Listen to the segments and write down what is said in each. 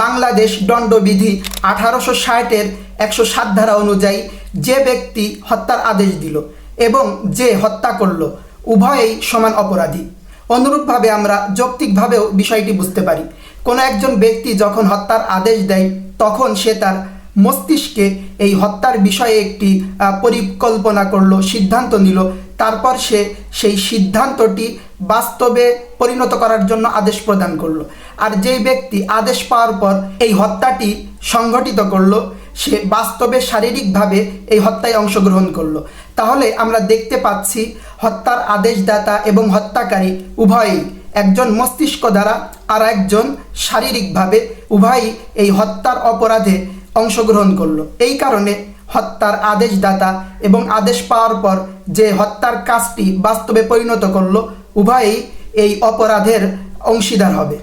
বাংলাদেশ দণ্ডবিধি আঠারোশো ষাটের একশো সাত ধারা অনুযায়ী যে ব্যক্তি হত্যার আদেশ দিল এবং যে হত্যা করল, উভয়েই সমান অপরাধী। অনুরূপভাবে আমরা যৌক্তিকভাবেও বিষয়টি বুঝতে পারি। কোনো একজন ব্যক্তি যখন হত্যার আদেশ দেয়, তখন সে তার মস্তিষ্কে এই হত্যার বিষয়ে একটি পরিকল্পনা করল, সিদ্ধান্ত নিল। তারপর সে সেই সিদ্ধান্তটি বাস্তবে পরিণত করার জন্য আদেশ প্রদান করল। আর যেই ব্যক্তি আদেশ পাওয়ার পর এই হত্যাটি সংঘটিত করল, সে বাস্তবে শারীরিকভাবে এই হত্যায় অংশগ্রহণ করল। তাহলে আমরা দেখতে পাচ্ছি, হত্যার আদেশদাতা এবং হত্যাকারী উভয়ই একজন মস্তিষ্ক দ্বারা আর একজন শারীরিকভাবে উভয়ই এই হত্যার অপরাধে অংশগ্রহণ করল। এই কারণে হত্যার আদেশদাতা এবং আদেশ পাওয়ার পর যে হত্যার কাজটি বাস্তবে পরিণত করল উভয়ই এই অপরাধের অংশীদার হবে।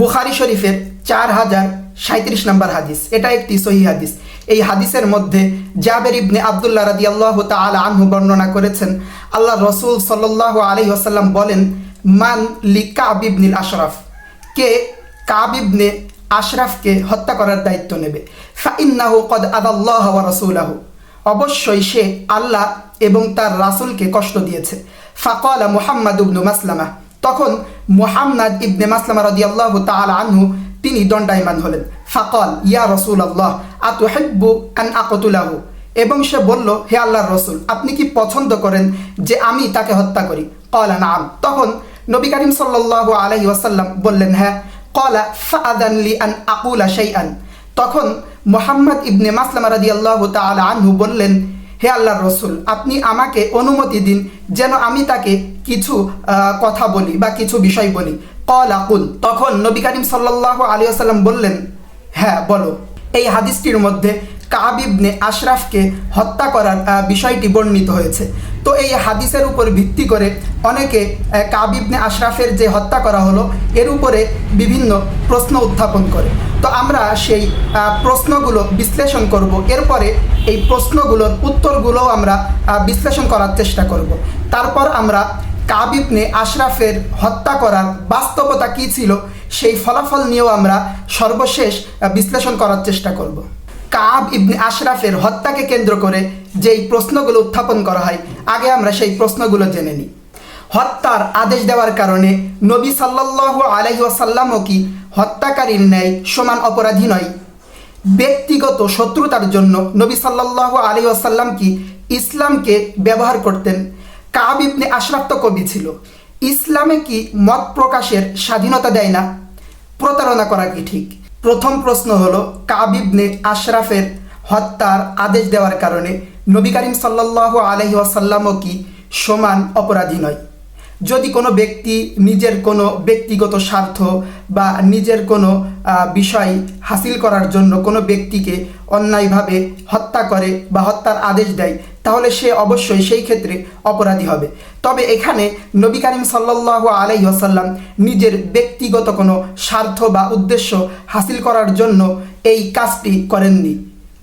বুখারি শরীফের চার হাজার সাঁত্রিশ নম্বর হাদিস। এটা একটি সহি হাদিস। এই হাদিসের মধ্যে জাবের ইবনে আবদুল্লাহ রাদি আল্লাহ তালা আনহু বর্ণনা করেছেন, আল্লাহ রসুল সাল্লাহ আলহি আসাল্লাম বলেন, মান লি কাব ইবনিল আশরাফ কে কাব ইবনে আশরাফকে হত্যা করার দায়িত্ব নেবে। ফাইন্নাহু কদ আদাল্লাহ রাসূলাহু। অবশ্যই সে আল্লাহ এবং তার রাসূলকে কষ্ট দিয়েছে। ফাকালা মুহাম্মদ ইবনু মাসলামা তখন মুহাম্মদ ইবনে মাসলামা রাদিয়াল্লাহু তাআলা আনহু তিনি দণ্ডায়মান হলেন। ফাকল, ইয়া রাসূলুল্লাহ, আতুহিব্বু আন আকতুলাহু? এবং সে বলল, হে আল্লাহর রসুল, আপনি কি পছন্দ করেন যে আমি তাকে হত্যা করি? কলা নাম তখন নবী করিম সাল্লাল্লাহু আলাইহি ওয়াসাল্লাম বললেন হ্যাঁ। কলা ফাআদান লি আন আকুলা শাইআন। তখন মোহাম্মদ ইবনে মাসলামা রাদিয়াল্লাহু তাআলা আনহু বললেন হে আল্লাহর রসুল, আপনি আমাকে অনুমতি দিন যেন আমি তাকে কিছু কথা বলি বা কিছু বিষয় বলি। কল আকুল তখন নবী করিম সাল্লাহ আলী আসাল্লাম বললেন হ্যাঁ বলো। এই হাদিসটির মধ্যে কাব ইবনে আশরাফকে হত্যা করার বিষয়টি বর্ণিত হয়েছে। তো এই হাদিসের উপর ভিত্তি করে অনেকে কাব ইবনে আশরাফের যে হত্যা করা হলো, এর উপরে বিভিন্ন প্রশ্ন উত্থাপন করে। তো আমরা সেই প্রশ্নগুলো বিশ্লেষণ করব। এরপরে এই প্রশ্নগুলোর উত্তরগুলোও আমরা বিশ্লেষণ করার চেষ্টা করব। তারপর আমরা কাব ইবনে আশরাফের হত্যা করার বাস্তবতা কী ছিল, সেই ফলাফল নিয়েও আমরা সর্বশেষ বিশ্লেষণ করার চেষ্টা করব। কাব ইবনে আশরাফের হত্যাকে কেন্দ্র করে যেই প্রশ্নগুলো উত্থাপন করা হয়, আগে আমরা সেই প্রশ্নগুলো জেনে নিই। হত্যার আদেশ দেওয়ার কারণে নবী সাল্লাল্লাহু আলাইহি ওয়াসাল্লামও কি হত্যাকারীর ন্যায় সমান অপরাধী নয়? ব্যক্তিগত শত্রুতার জন্য নবী সাল্লাল্লাহু আলাইহি ওয়াসাল্লাম কি ইসলামকে ব্যবহার করতেন? কাব ইবনে আশরাফ তো কবি ছিল। ইসলামে কি মত প্রকাশের স্বাধীনতা দেয় না? প্রতারণা করা কি ঠিক? প্রথম প্রশ্ন হলো কাবিবনে আশরাফের হত্যার আদেশ দেওয়ার কারণে নবী করিম সাল্লাহ আলহি ওয়াসাল্লামও কি সমান অপরাধী নয়? যদি কোনো ব্যক্তি নিজের কোনো ব্যক্তিগত স্বার্থ বা নিজের কোনো বিষয় হাসিল করার জন্য কোনো ব্যক্তিকে অন্যায়ভাবে হত্যা করে বা হত্যার আদেশ দেয়, তাহলে সে অবশ্যই সেই ক্ষেত্রে অপরাধী হবে। তবে এখানে নবী করিম সাল্লাহ আলাইহি আসাল্লাম নিজের ব্যক্তিগত কোনো স্বার্থ বা উদ্দেশ্য হাসিল করার জন্য এই কাজটি করেননি।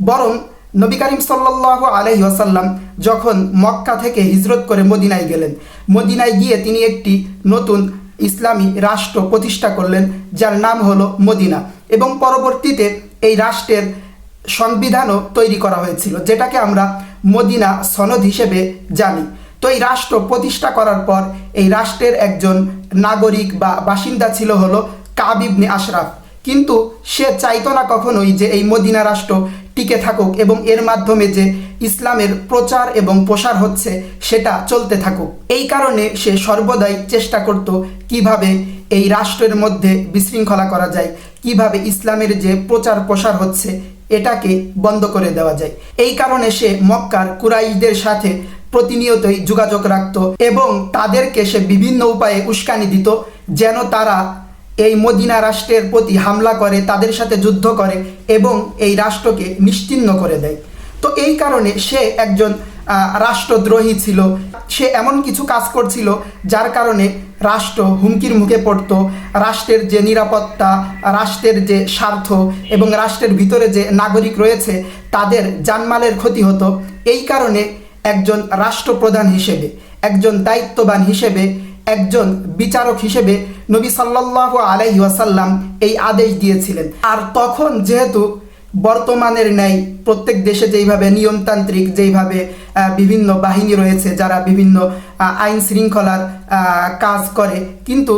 বরং নবী করিম সাল্লাহ আলহি আসাল্লাম যখন মক্কা থেকে হিজরত করে মদিনায় গেলেন, মদিনায় গিয়ে তিনি একটি নতুন ইসলামী রাষ্ট্র প্রতিষ্ঠা করলেন, যার নাম হলো মদিনা। এবং পরবর্তীতে এই রাষ্ট্রের সংবিধানও তৈরি করা হয়েছিল, যেটাকে আমরা মদিনা সনদ হিসেবে জানি। তো এই রাষ্ট্র প্রতিষ্ঠা করার পর এই রাষ্ট্রের একজন নাগরিক বা বাসিন্দা ছিল হলো কাবিবনে আশরাফ। কিন্তু সে চাইতো না কখনোই যে এই মদিনা রাষ্ট্র টিকে থাকুক এবং এর মাধ্যমে যে ইসলামের প্রচার এবং প্রসার হচ্ছে, সেটা চলতে থাকুক। এই কারণে সে সর্বদাই চেষ্টা করত কীভাবে এই রাষ্ট্রের মধ্যে বিশৃঙ্খলা করা যায়, কীভাবে ইসলামের যে প্রচার প্রসার হচ্ছে, এটাকে বন্ধ করে দেওয়া যায়। এই কারণে সে মক্কার কুরাইশদের সাথে প্রতিনিয়তই যোগাযোগ রাখত এবং তাদেরকে সে বিভিন্ন উপায়ে উস্কানি দিত, যেন তারা এই মদিনা রাষ্ট্রের প্রতি হামলা করে, তাদের সাথে যুদ্ধ করে এবং এই রাষ্ট্রকে নিশ্চিহ্ন করে দেয়। তো এই কারণে সে একজন রাষ্ট্রদ্রোহী ছিল। সে এমন কিছু কাজ করছিল যার কারণে রাষ্ট্র হুমকির মুখে পড়ত। রাষ্ট্রের যে নিরাপত্তা, রাষ্ট্রের যে স্বার্থ এবং রাষ্ট্রের ভিতরে যে নাগরিক রয়েছে, তাদের জানমালের ক্ষতি হতো। এই কারণে একজন রাষ্ট্রপ্রধান হিসেবে, একজন দায়িত্ববান হিসেবে একজন বিচারক হিসেবে নবী সাল্লাহ আলাইহি ওয়াসাল্লাম এই আদেশ দিয়েছিলেন। আর তখন যেহেতু বর্তমানের ন্যায় প্রত্যেক দেশে যেইভাবে নিয়মতান্ত্রিক যেইভাবে বিভিন্ন বাহিনী রয়েছে, যারা বিভিন্ন আইন শৃঙ্খলার কাজ করে, কিন্তু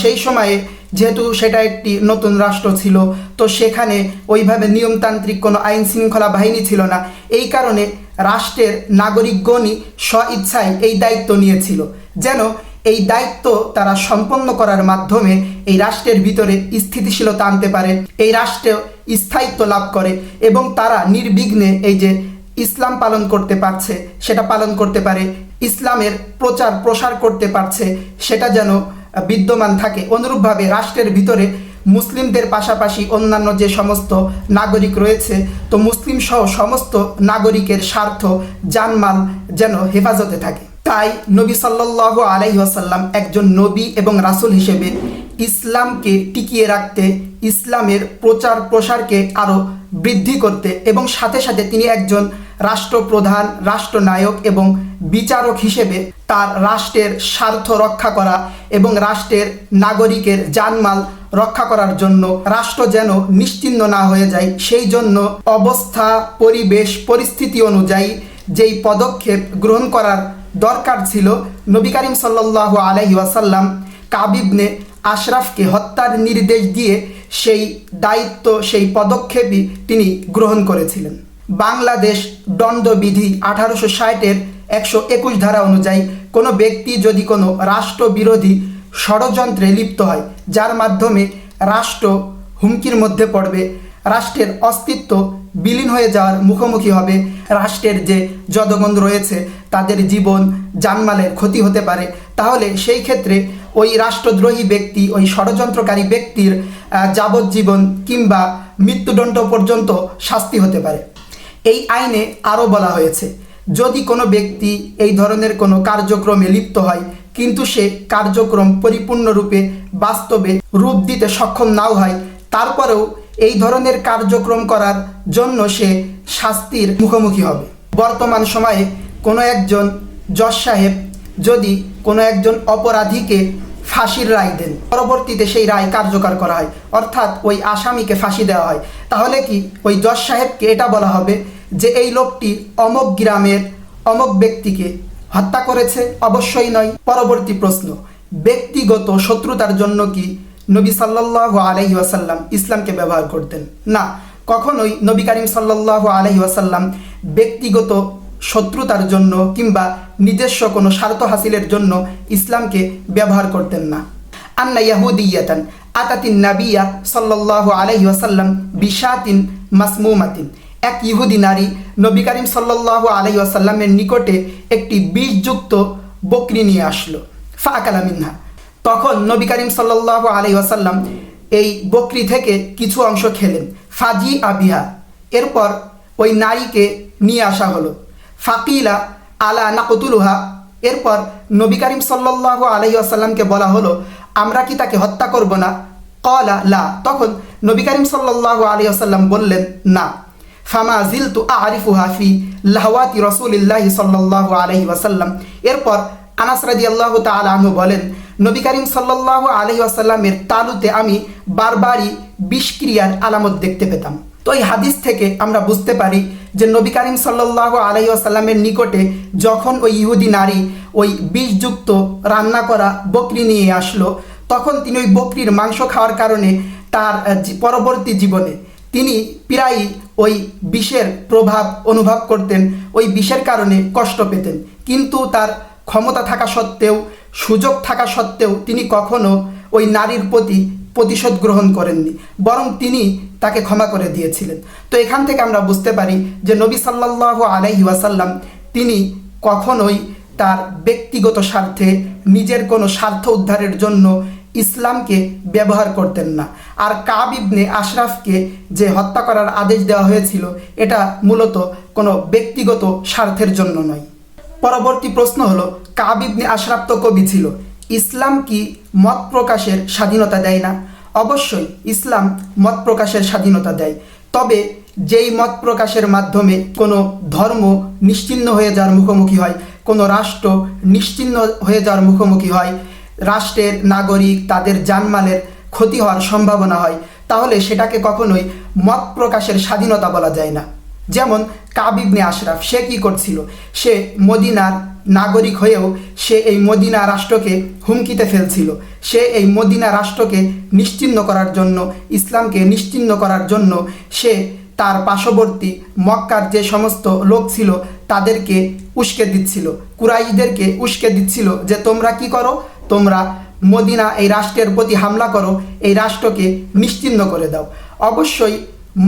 সেই সময়ে যেহেতু সেটা একটি নতুন রাষ্ট্র ছিল, তো সেখানে ওইভাবে নিয়মতান্ত্রিক কোনো আইন শৃঙ্খলা বাহিনী ছিল না। এই কারণে রাষ্ট্রের নাগরিকগণই স্ব ইচ্ছায় এই দায়িত্ব নিয়েছিল। যেন এই দায়িত্ব তারা সম্পন্ন করার মাধ্যমে এই রাষ্ট্রের ভিতরে স্থিতিশীলতা আনতে পারে, এই রাষ্ট্র স্থায়িত্ব লাভ করে এবং তারা নির্বিঘ্নে এই যে ইসলাম পালন করতে পারছে, সেটা পালন করতে পারে, ইসলামের প্রচার প্রসার করতে পারছে, সেটা যেন বিদ্যমান থাকে। অনুরূপভাবে রাষ্ট্রের ভিতরে মুসলিমদের পাশাপাশি অন্যান্য যে সমস্ত নাগরিক রয়েছে, তো মুসলিম সহ সমস্ত নাগরিকের স্বার্থ জানমাল যেন হেফাজতে থাকে। তাই নবী সাল্লাহ আলাইহি আসাল্লাম একজন নবী এবং রাসুল হিসেবে ইসলামকে টিকিয়ে রাখতে, ইসলামের প্রচার প্রসারকে আরও বৃদ্ধি করতে এবং সাথে সাথে তিনি একজন রাষ্ট্রপ্রধান, রাষ্ট্রনায়ক এবং বিচারক হিসেবে তার রাষ্ট্রের স্বার্থ রক্ষা করা এবং রাষ্ট্রের নাগরিকের জানমাল রক্ষা করার জন্য রাষ্ট্র যেন নিশ্চিহ্ন না হয়ে যায়, সেই জন্য অবস্থা, পরিবেশ, পরিস্থিতি অনুযায়ী যেই পদক্ষেপ গ্রহণ করার দরকার ছিল নবী করিম সাল্লাহ আলহি ওয়াসাল্লাম কাবিবনে আশরাফকে হত্যার নির্দেশ দিয়ে সেই দায়িত্ব, সেই পদক্ষেপই তিনি গ্রহণ করেছিলেন। বাংলাদেশ দণ্ডবিধি আঠারোশো ষাটের একশো একুশ ধারা অনুযায়ী কোনো ব্যক্তি যদি কোনো রাষ্ট্রবিরোধী ষড়যন্ত্রে লিপ্ত হয়, যার মাধ্যমে রাষ্ট্র হুমকির মধ্যে পড়বে, রাষ্ট্রের অস্তিত্ব বিলীন হয়ে যাওয়ার মুখোমুখি হবে রাষ্ট্রের যে জদগণ রয়েছে, তাদের জীবন জানমালের ক্ষতি হতে পারে। তাহলে সেই ক্ষেত্রে ওই রাষ্ট্রদ্রোহী ব্যক্তি, ওই ষড়যন্ত্রকারী ব্যক্তির যাবজ্জীবন কিংবা মৃত্যুদণ্ড পর্যন্ত শাস্তি হতে পারে। এই আইনে আরও বলা হয়েছে, যদি কোনো ব্যক্তি এই ধরনের কোনো কার্যক্রমে লিপ্ত হয়, কিন্তু সে কার্যক্রম পরিপূর্ণরূপে বাস্তবে রূপ দিতে সক্ষম নাও হয়, তারপরেও এই ধরনের কার্যক্রম করার জন্য সে শাস্তির মুখোমুখি হবে। বর্তমান সময়ে কোনো একজন জজ সাহেব যদি কোনো একজন অপরাধীকে ফাঁসির রায় দেন, পরবর্তীতে সেই রায় কার্যকর করা হয়, অর্থাৎ ওই আসামিকে ফাঁসি দেওয়া হয়, তাহলে কি ওই জজ সাহেবকে এটা বলা হবে যে এই লোকটি অমক গ্রামের অমক ব্যক্তিকে হত্যা করেছে? অবশ্যই নয়। পরবর্তী প্রশ্ন, ব্যক্তিগত শত্রুতার জন্য কি নবী সাল্লাহ আলহি ওয়াসাল্লাম ইসলামকে ব্যবহার করতেন। না, কখনোই নবী করিম সাল্লাহ আলহি ওয়াসাল্লাম ব্যক্তিগত শত্রুতার জন্য কিংবা নিজস্ব কোনো স্বার্থ হাসিলের জন্য ইসলামকে ব্যবহার করতেন না। আন্না ইয়াহুদিয়াতান আতাতিন নাবিয়া সাল্লাল্লাহু আলাইহি ওয়াসাল্লাম বিশাতিন মাসমুমাতিন। এক ইহুদি নারী নবী করিম সাল্লাল্লাহু আলাইহি ওয়াসাল্লামের নিকটে একটি বিষযুক্ত বকরি নিয়ে আসলো। ফাকালা মিনহা। তখন নবী করিম সাল্লাল্লাহু আলাইহি ওয়াসাল্লাম এই বকরি থেকে কিছু অংশ খেলেন। ফাজি আবিহা এরপর ওই নারীকে নিয়ে আসা হলো। ফাকিলা আলা নাকতুলুহা। এরপর নবী করিম সাল্লাহ আলহি আসাল্লামকে বলা হলো, আমরা কি তাকে হত্যা করব না? কলা লা। তখন নবী করিম সাল্লাহ আলহি আসাল্লাম বললেন, না। ফামা জিল তু আরিফু হাফি লাহওয়াতি রসুলিল্লাহি সাল্লাহ আলহি ওয়াসাল্লাম। এরপর আনাস রাদি আল্লাহ তালু বলেন, নবী করিম সাল্লাহ আলহি আসাল্লামের তালুতে আমি বারবারই বিষক্রিয়ার আলামত দেখতে পেতাম। তো এই হাদিস থেকে আমরা বুঝতে পারি যে নবী করিম সাল্লাহ আলহি আসাল্লামের নিকটে যখন ওই ইহুদি নারী ওই বিষযুক্ত রান্না করা বকরি নিয়ে আসলো, তখন তিনি ওই বকরির মাংস খাওয়ার কারণে তার পরবর্তী জীবনে তিনি প্রায়ই ওই বিষের প্রভাব অনুভব করতেন, ওই বিষের কারণে কষ্ট পেতেন। কিন্তু তার ক্ষমতা থাকা সত্ত্বেও, সুযোগ থাকা সত্ত্বেও তিনি কখনো ওই নারীর প্রতি প্রতিশোধ গ্রহণ করেননি, বরং তিনি তাকে ক্ষমা করে দিয়েছিলেন। তো এখান থেকে আমরা বুঝতে পারি যে নবী সাল্লাহ আলাইহি ওয়াসাল্লাম তিনি কখনোই তার ব্যক্তিগত স্বার্থে নিজের কোনো স্বার্থ উদ্ধারের জন্য ইসলামকে ব্যবহার করতেন না। আর কাব ইবনে আশরাফকে যে হত্যা করার আদেশ দেওয়া হয়েছিল, এটা মূলত কোনো ব্যক্তিগত স্বার্থের জন্য নয়। পরবর্তী প্রশ্ন হলো, কাব ইবনে আশরাফ তো কবি ছিল। ইসলাম কি মত প্রকাশের স্বাধীনতা দেয় না? অবশ্যই ইসলাম মত প্রকাশের স্বাধীনতা দেয়। তবে যেই মত প্রকাশের মাধ্যমে কোনো ধর্ম নিশ্চিহ্ন হয়ে যাওয়ার মুখোমুখি হয়, কোনো রাষ্ট্র নিশ্চিহ্ন হয়ে যাওয়ার মুখোমুখি হয়, রাষ্ট্রের নাগরিক তাদের জানমালের ক্ষতি হওয়ার সম্ভাবনা হয়, তাহলে সেটাকে কখনোই মত প্রকাশের স্বাধীনতা বলা যায় না। যেমন কাবিবনে আশরাফ, সে কি করছিল? সে মদিনার নাগরিক হয়েও সে এই মদিনা রাষ্ট্রকে হুমকিতে ফেলছিল। সে এই মদিনা রাষ্ট্রকে নিশ্চিহ্ন করার জন্য, ইসলামকে নিশ্চিহ্ন করার জন্য সে তার পার্শ্ববর্তী মক্কার যে সমস্ত লোক ছিল, তাদেরকে উস্কে দিচ্ছিল। কুরাইশদেরকে উস্কে দিচ্ছিল যে, তোমরা কি করো? তোমরা মদিনা এই রাষ্ট্রের প্রতি হামলা করো, এই রাষ্ট্রকে নিশ্চিহ্ন করে দাও। অবশ্যই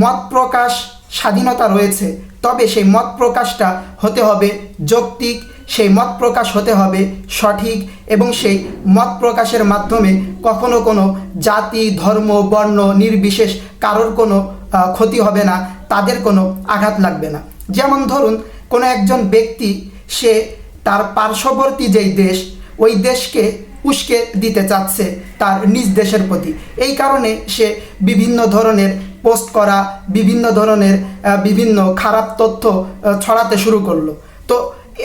মত প্রকাশ স্বাধীনতা রয়েছে, তবে সেই মত প্রকাশটা হতে হবে যৌক্তিক, সেই মত প্রকাশ হতে হবে সঠিক এবং সেই মত প্রকাশের মাধ্যমে কখনো কোনো জাতি, ধর্ম, বর্ণ নির্বিশেষ কারোর কোনো ক্ষতি হবে না, তাদের কোনো আঘাত লাগবে না। যেমন ধরুন, কোনো একজন ব্যক্তি, সে তার পার্শ্ববর্তী যেই দেশ, ওই দেশকে উস্কে দিতে চাচ্ছে তার নিজ দেশের প্রতি। এই কারণে সে বিভিন্ন ধরনের পোস্ট করা বিভিন্ন ধরনের বিভিন্ন খারাপ তথ্য ছড়াতে শুরু করল। তো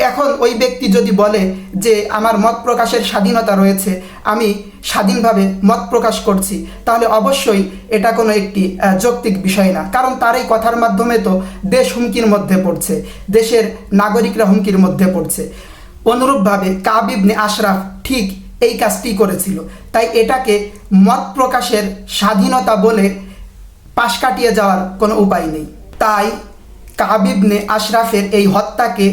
এখন ওই ব্যক্তি যদি বলে যে আমার মত প্রকাশের স্বাধীনতা রয়েছে, আমি স্বাধীনভাবে মত প্রকাশ করছি, তাহলে অবশ্যই এটা কোনো একটি যৌক্তিক বিষয় না। কারণ তার এই কথার মাধ্যমে তো দেশ হুমকির মধ্যে পড়ছে, দেশের নাগরিকরা হুমকির মধ্যে পড়ছে। অনুরূপভাবে কাবিবনে আশরাফ ঠিক এই কাজটি করেছিল। তাই এটাকে মত প্রকাশের স্বাধীনতা বলে পাশ কাটিয়ে যাওয়ার কোনো উপায় নেই। তাই কাবিবনে আশরাফের এই হত্যাকে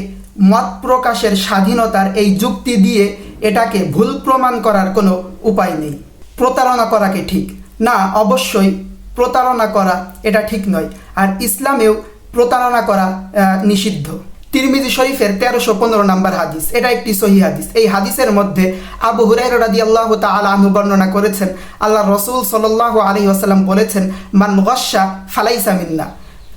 মত প্রকাশের স্বাধীনতার এই যুক্তি দিয়ে এটাকে ভুল প্রমাণ করার কোনো উপায় নেই। প্রতারণা করাকে ঠিক। না, অবশ্যই প্রতারণা করা এটা ঠিক নয়। আর ইসলামেও প্রতারণা করা নিষিদ্ধ। তিরমিজি শরীফের তেরোশো পনেরো নম্বর হাদিস। এটা একটি সহি হাদিস। এই হাদিসের মধ্যে আবু হুরাই রাদি আল্লাহ তালা আনহু বর্ণনা করেছেন আল্লাহ রসুল সাল্লাহ আলী আসাল্লাম বলেছেন, মান গসা ফালাইসা মিন্না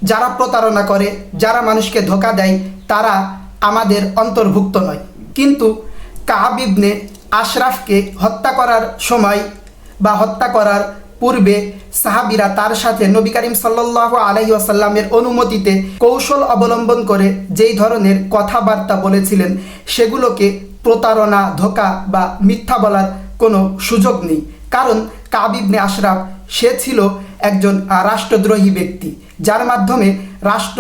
যারা প্রতারণা করে, যারা মানুষকে ধোকা দেয়, তারা আমাদের অন্তর্ভুক্ত নয়। কিন্তু কাহাবিবনে আশরাফকে হত্যা করার সময় বা হত্যা করার পূর্বে সাহাবিরা তার সাথে নবী করিম সাল্লাহ আলহি আসাল্লামের অনুমতিতে কৌশল অবলম্বন করে যেই ধরনের কথাবার্তা বলেছিলেন, সেগুলোকে প্রতারণা, ধোকা বা মিথ্যা বলার কোনো সুযোগ নেই। কারণ কাবিবনে আশরাফ, সে ছিল একজন রাষ্ট্রদ্রোহী ব্যক্তি, যার মাধ্যমে রাষ্ট্র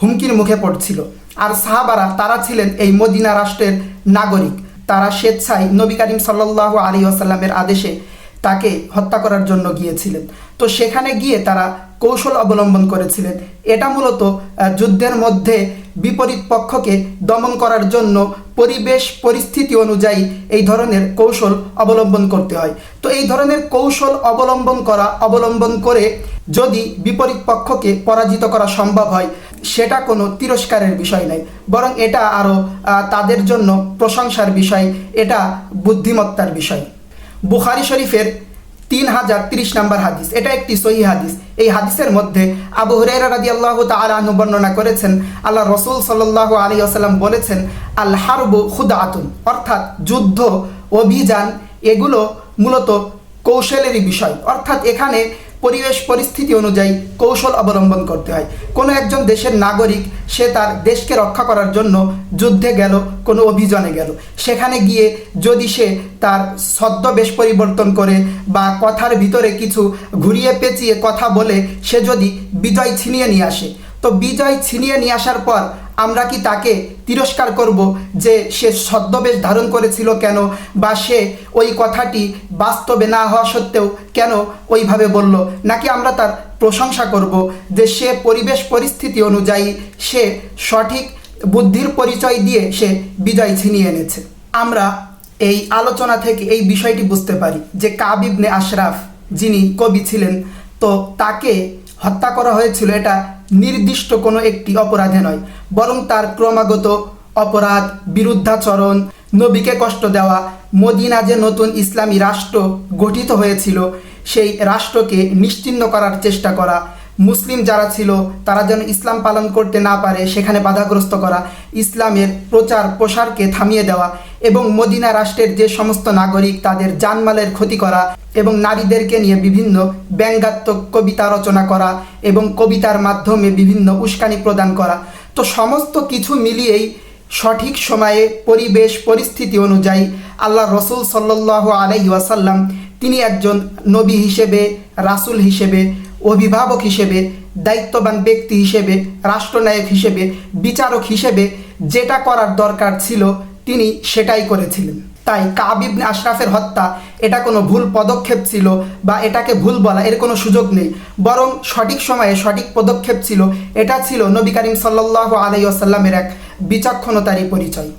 হুমকির মুখে পড়ছিল। আর সাহাবারা, তারা ছিলেন এই মদিনা রাষ্ট্রের নাগরিক। তারা স্বেচ্ছায় নবী করিম সাল্লাহ আলী আসাল্লামের আদেশে তাকে হত্যা করার জন্য গিয়েছিলেন। তো সেখানে গিয়ে তারা কৌশল অবলম্বন করেছিলেন। এটা মূলত যুদ্ধের মধ্যে বিপরীত পক্ষকে দমন করার জন্য পরিবেশ পরিস্থিতি অনুযায়ী এই ধরনের কৌশল অবলম্বন করতে হয়। তো এই ধরনের কৌশল অবলম্বন করা, অবলম্বন করে যদি বিপরীত পক্ষকে পরাজিত করা সম্ভব হয়, সেটা কোনো তিরস্কারের বিষয় নয়। বরং এটা আরও তাদের জন্য প্রশংসার বিষয়, এটা বুদ্ধিমত্তার বিষয়। বুখারি শরীফের তিন হাজার তিরিশ নম্বর হাদিস। এটা একটি সহি হাদিস। এই হাদিসের মধ্যে আবু হুরাইরা রাজি আল্লাহ তালু বর্ণনা করেছেন আল্লাহ রসুল সাল্লাহ আলী আসাল্লাম বলেছেন, আল হারবু খুদাতুন অর্থাৎ যুদ্ধ, অভিযান, এগুলো মূলত কৌশলেরই বিষয়। অর্থাৎ এখানে পরিবেশ পরিস্থিতি অনুযায়ী কৌশল অবলম্বন করতে হয়। কোনো একজন দেশের নাগরিক, সে তার দেশকে রক্ষা করার জন্য যুদ্ধে গেল, কোনো অভিযানে গেল। সেখানে গিয়ে যদি সে তার ছদ্মবেশ পরিবর্তন করে বা কথার ভিতরে কিছু ঘুরিয়ে পেঁচিয়ে কথা বলে, সে যদি বিজয় ছিনিয়ে নিয়ে আসে। তো বিজয় ছিনিয়ে নিয়ে আসার পর আমরা কি তাকে তিরস্কার করব যে সে ছদ্মবেশ ধারণ করেছিল কেন? বা সে ওই কথাটি বাস্তবে না হওয়া সত্ত্বেও কেন ওইভাবে বলল? নাকি আমরা তার প্রশংসা করব যে সে পরিবেশ পরিস্থিতি অনুযায়ী সে সঠিক বুদ্ধির পরিচয় দিয়ে সে বিজয় ছিনিয়ে এনেছে। আমরা এই আলোচনা থেকে এই বিষয়টি বুঝতে পারি যে কাবিবনে আশরাফ যিনি কবি ছিলেন, তো তাকে হত্যা করা হয়েছিল এটা নির্দিষ্ট কোনো একটি অপরাধে নয়, বরং তার ক্রমাগত অপরাধ, বিরুদ্ধাচরণ, নবীকে কষ্ট দেওয়া, মদিনা যে নতুন ইসলামী রাষ্ট্র গঠিত হয়েছিল, সেই রাষ্ট্রকে নিশ্চিন্ন করার চেষ্টা করা মুসলিম যারা ছিল, তারা যেন ইসলাম পালন করতে না পারে, সেখানে বাধাগ্রস্ত করা, ইসলামের প্রচার প্রসারকে থামিয়ে দেওয়া এবং মদিনা রাষ্ট্রের যে সমস্ত নাগরিক, তাদের জানমালের ক্ষতি করা এবং নারীদেরকে নিয়ে বিভিন্ন ব্যঙ্গাত্মক কবিতা রচনা করা এবং কবিতার মাধ্যমে বিভিন্ন উস্কানি প্রদান করা। তো সমস্ত কিছু মিলিয়েই সঠিক সময়ে পরিবেশ, পরিস্থিতি অনুযায়ী আল্লাহ রসুল সাল্লাহ আলাই ওয়াসাল্লাম, তিনি একজন নবী হিসেবে, রাসূল হিসেবে অভিভাবক হিসেবে, দায়িত্ববান ব্যক্তি হিসেবে, রাষ্ট্রনায়ক হিসেবে, বিচারক হিসেবে যেটা করার দরকার ছিল, তিনি সেটাই করেছিলেন। তাই কাবিবনে আশরাফের হত্যা, এটা কোনো ভুল পদক্ষেপ ছিল বা এটাকে ভুল বলা এর কোনো সুযোগ নেই। বরং সঠিক সময়ে সঠিক পদক্ষেপ ছিল, এটা ছিল নবী করিম সাল্লাহ আলাই আসাল্লামের এক বিচক্ষণতারই পরিচয়।